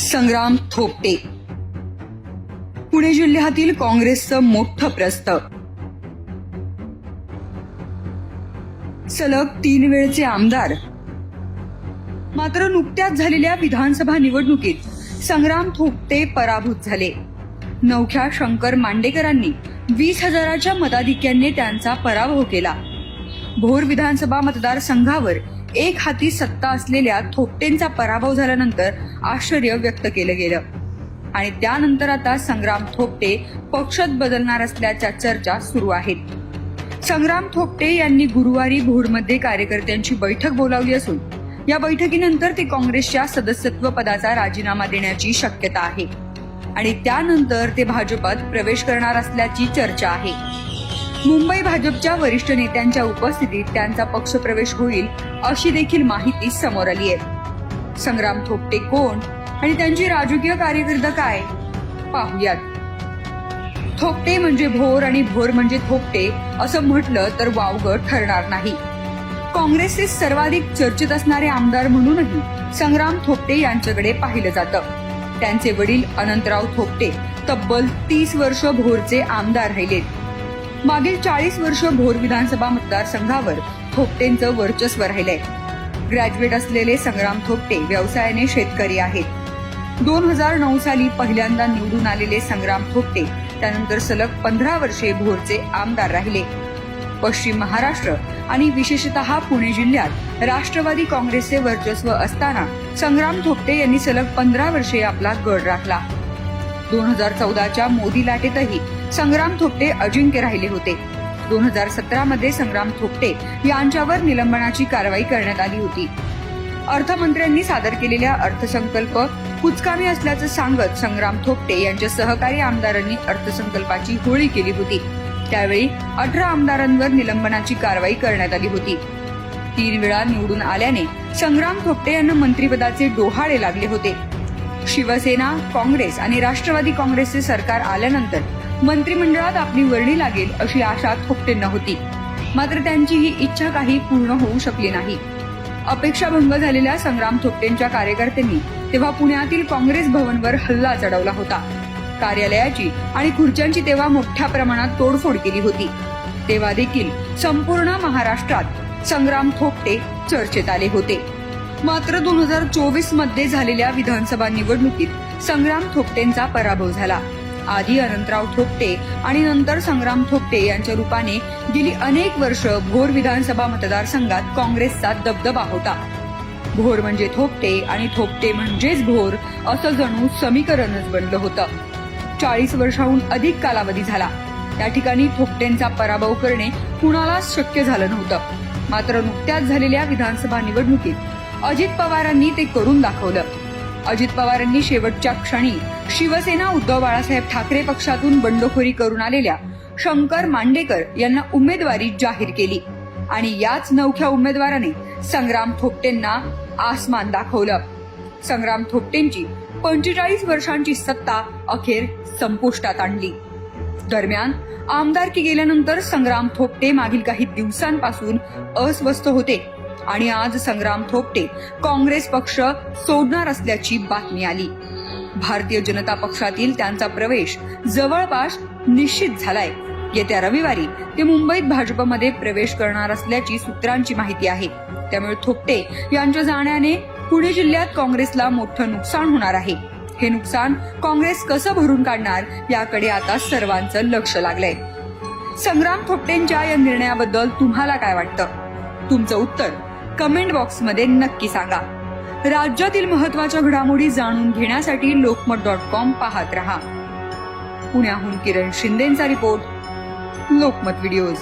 संग्राम थोपटे. पुणे जिल्ह्यातील काँग्रेसचं मोठं प्रस्त सलग तीन वेळचे आमदार. मात्र नुकत्याच झालेल्या विधानसभा निवडणुकीत संग्राम थोपटे पराभूत झाले. नवख्या शंकर मांडेकरांनी वीस हजाराच्या मताधिक्याने त्यांचा पराभव केला. भोर विधानसभा मतदारसंघावर एक हाती सत्ता असलेल्या थोपटेंचा पराभव झाल्यानंतर आश्चर्य व्यक्त केलं गेलं. आणि त्यानंतर आता संग्राम थोपटे पक्षात बदलणार असल्याच्या चर्चा सुरू आहेत. संग्राम थोपटे यांनी गुरुवारी भोरमध्ये कार्यकर्त्यांची बैठक बोलावली असून या बैठकीनंतर ते काँग्रेसच्या सदस्यत्व पदाचा राजीनामा देण्याची शक्यता आहे. आणि त्यानंतर ते भाजपात प्रवेश करणार असल्याची चर्चा आहे. मुंबई भाजपच्या वरिष्ठ नेत्यांच्या उपस्थितीत त्यांचा पक्षप्रवेश होईल अशी देखील माहिती समोर आली आहे. संग्राम थोपटे कोण आणि त्यांची राजकीय कार्यकर्ता काय? पाहुयात. थोपटे म्हणजे भोर आणि भोर म्हणजे थोपटे असं म्हटलं तर वावगं ठरणार नाही. काँग्रेसचे सर्वाधिक चर्चेत असणारे आमदार म्हणूनही संग्राम थोपटे यांच्याकडे पाहिलं जातं. त्यांचे वडील अनंतराव थोपटे तब्बल तीस वर्ष भोरचे आमदार राहिलेत. मागील चाळीस वर्ष भोर विधानसभा मतदारसंघावर थोपटेंचं वर्चस्व राहिलंय. ग्रॅज्युएट असलेले संग्राम थोपटे व्यवसायाने शेतकरी आहेत. दोन हजार नऊ साली पहिल्यांदा निवडून आलेले संग्राम थोपटे त्यानंतर सलग पंधरा वर्षे भोरचे आमदार राहिले. पश्चिम महाराष्ट्र आणि विशेषतः पुणे जिल्ह्यात राष्ट्रवादी काँग्रेसचे वर्चस्व असताना संग्राम थोपटे यांनी सलग पंधरा वर्षे आपला गड राखला. दोन हजार चौदाच्या मोदी लाटेतही संग्राम थोपटे अजिंक्य राहिले होते. दोन हजार सतरा मध्ये संग्राम थोपटे यांच्यावर निलंबनाची कारवाई करण्यात आली होती. अर्थमंत्र्यांनी सादर केलेल्या अर्थसंकल्प कुचकामी असल्याचं सांगत संग्राम थोपटे यांच्या सहकारी आमदारांनी अर्थसंकल्पाची होळी केली होती. त्यावेळी अठरा आमदारांवर निलंबनाची कारवाई करण्यात आली होती. तीन वेळा निवडून आल्याने संग्राम थोपटे यांना मंत्रिपदाचे डोहाळे लागले होते. शिवसेना काँग्रेस आणि राष्ट्रवादी काँग्रेसचे सरकार आल्यानंतर मंत्रिमंडळात आपली वर्णी लागेल अशी आशा थोपटेंना होती. मात्र त्यांची ही इच्छा काही पूर्ण होऊ शकली नाही. अपेक्षाभंग झालेल्या संग्राम थोपटेंच्या कार्यकर्त्यांनी तेव्हा पुण्यातील काँग्रेस भवनवर हल्ला चढवला होता. कार्यालयाची आणि खुर्च्यांची तेव्हा मोठ्या प्रमाणात तोडफोड केली होती. तेव्हा देखील संपूर्ण महाराष्ट्रात संग्राम थोपटे चर्चेत आले होते. मात्र दोन हजार चोवीसमध्ये झालेल्या विधानसभा निवडणुकीत संग्राम थोपटेंचा पराभव झाला. आधी अनंतराव थोपटे आणि नंतर संग्राम थोपटे यांच्या रूपाने गेली अनेक वर्ष भोर विधानसभा मतदारसंघात काँग्रेसचा दबदबा होता. भोर म्हणजे थोपटे आणि थोपटे म्हणजेच भोर असं जणू समीकरणच बनलं होतं. चाळीस वर्षाहून अधिक कालावधी झाला. त्या ठिकाणी थोपटेंचा पराभव करणे कुणालाच शक्य झालं नव्हतं. मात्र नुकत्याच झालेल्या विधानसभा निवडणुकीत अजित पवारांनी ते करून दाखवलं. अजित पवारांनी शेवटच्या क्षणी शिवसेना उद्धव बाळासाहेब ठाकरे पक्षातून बंडखोरी करून आलेल्या शंकर मांडेकर यांना उमेदवारी जाहीर केली आणि याच नवख्या उमेदवाराने संग्राम थोपटेंना आसमान दाखवलं. संग्राम थोपटेंची पंचेचाळीस वर्षांची सत्ता अखेर संपुष्टात आणली. दरम्यान आमदारकी गेल्यानंतर संग्राम थोपटे मागील काही दिवसांपासून अस्वस्थ होते आणि आज संग्राम थोपटे काँग्रेस पक्ष सोडणार असल्याची बातमी आली. भारतीय जनता पक्षातील त्यांचा प्रवेश जवळपास निश्चित झालाय. येत्या रविवारी ते मुंबईत भाजपमध्ये प्रवेश करणार असल्याची सूत्रांची माहिती आहे. त्यामुळे थोपटे यांच्या जाण्याने पुणे जिल्ह्यात काँग्रेसला मोठं नुकसान होणार आहे. हे नुकसान काँग्रेस कसं भरून काढणार याकडे आता सर्वांचं लक्ष लागलंय. संग्राम थोपटेंच्या या निर्णयाबद्दल तुम्हाला काय वाटतं? तुमचं उत्तर कमेंट बॉक्समध्ये नक्की सांगा. राज्यातील महत्त्वाच्या घडामोडी जाणून घेण्यासाठी लोकमत डॉट कॉम पाहत रहा. पुण्याहून किरण शिंदेचा रिपोर्ट लोकमत व्हिडिओज.